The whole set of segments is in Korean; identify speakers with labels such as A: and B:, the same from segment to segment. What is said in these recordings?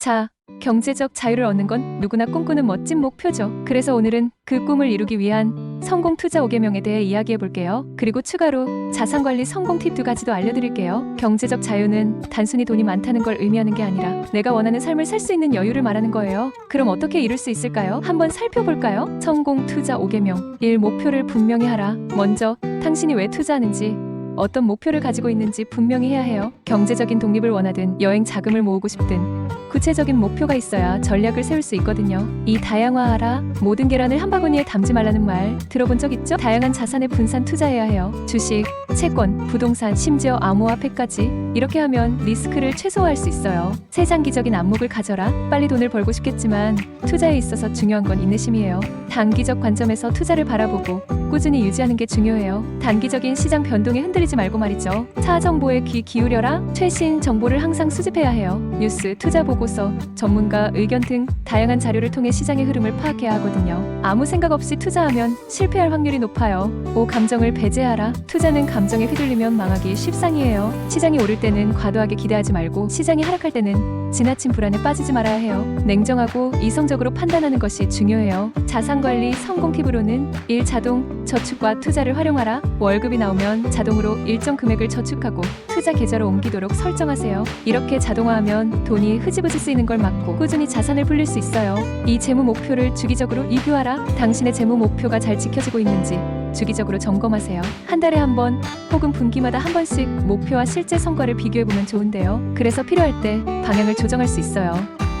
A: 자, 경제적 자유를 얻는 건 누구나 꿈꾸는 멋진 목표죠. 그래서 오늘은 그 꿈을 이루기 위한 성공 투자 5개명에 대해 이야기해 볼게요. 그리고 추가로 자산 관리 성공 팁 두 가지도 알려드릴게요. 경제적 자유는 단순히 돈이 많다는 걸 의미하는 게 아니라 내가 원하는 삶을 살 수 있는 여유를 말하는 거예요. 그럼 어떻게 이룰 수 있을까요? 한번 살펴볼까요? 성공 투자 5개명 1. 목표를 분명히 하라. 먼저 당신이 왜 투자하는지 어떤 목표를 가지고 있는지 분명히 해야 해요. 경제적인 독립을 원하든 여행 자금을 모으고 싶든 구체적인 목표가 있어야 전략을 세울 수 있거든요. 이 다양화하라. 모든 계란을 한 바구니에 담지 말라는 말 들어본 적 있죠? 다양한 자산에 분산 투자해야 해요. 주식, 채권, 부동산, 심지어 암호화폐까지 이렇게 하면 리스크를 최소화할 수 있어요. 세장기적인 안목을 가져라. 빨리 돈을 벌고 싶겠지만 투자에 있어서 중요한 건 인내심이에요. 단기적 관점에서 투자를 바라보고 꾸준히 유지하는 게 중요해요. 단기적인 시장 변동에 흔들리지 말고 말이죠. 차 정보에 귀 기울여라. 최신 정보를 항상 수집해야 해요. 뉴스, 투자 보고서, 전문가 의견 등 다양한 자료를 통해 시장의 흐름을 파악해야 하거든요. 아무 생각 없이 투자하면 실패할 확률이 높아요. 5. 감정을 배제하라. 투자는 감정에 휘둘리면 망하기 십상이에요. 시장이 오를 때는 과도하게 기대하지 말고 시장이 하락할 때는 지나친 불안에 빠지지 말아야 해요. 냉정하고 이성적으로 판단하는 것이 중요해요. 자산 관리 성공 팁으로는 1. 자동 저축과 투자를 활용하라. 월급이 나오면 자동으로 일정 금액을 저축하고 투자 계좌로 옮기도록 설정하세요. 이렇게 자동화하면 돈이 흐지부지 쓰이는 걸 막고 꾸준히 자산을 불릴 수 있어요. 이 재무 목표를 주기적으로 리뷰하라. 당신의 재무 목표가 잘 지켜지고 있는지 주기적으로 점검하세요. 한 달에 한 번 혹은 분기마다 한 번씩 목표와 실제 성과를 비교해 보면 좋은데요. 그래서 필요할 때 방향을 조정할 수 있어요.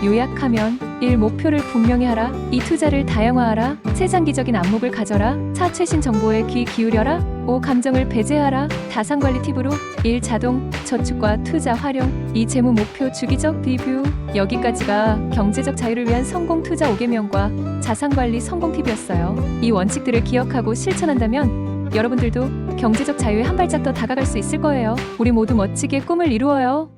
A: 요약하면 1. 목표를 분명히 하라 2. 투자를 다양화하라 세 장기적인 안목을 가져라 4. 최신 정보에 귀 기울여라 5. 감정을 배제하라 자산관리 팁으로 1. 자동 저축과 투자 활용 2. 재무 목표 주기적 리뷰 여기까지가 경제적 자유를 위한 성공 투자 5개명과 자산관리 성공 팁이었어요 이 원칙들을 기억하고 실천한다면 여러분들도 경제적 자유에 한 발짝 더 다가갈 수 있을 거예요 우리 모두 멋지게 꿈을 이루어요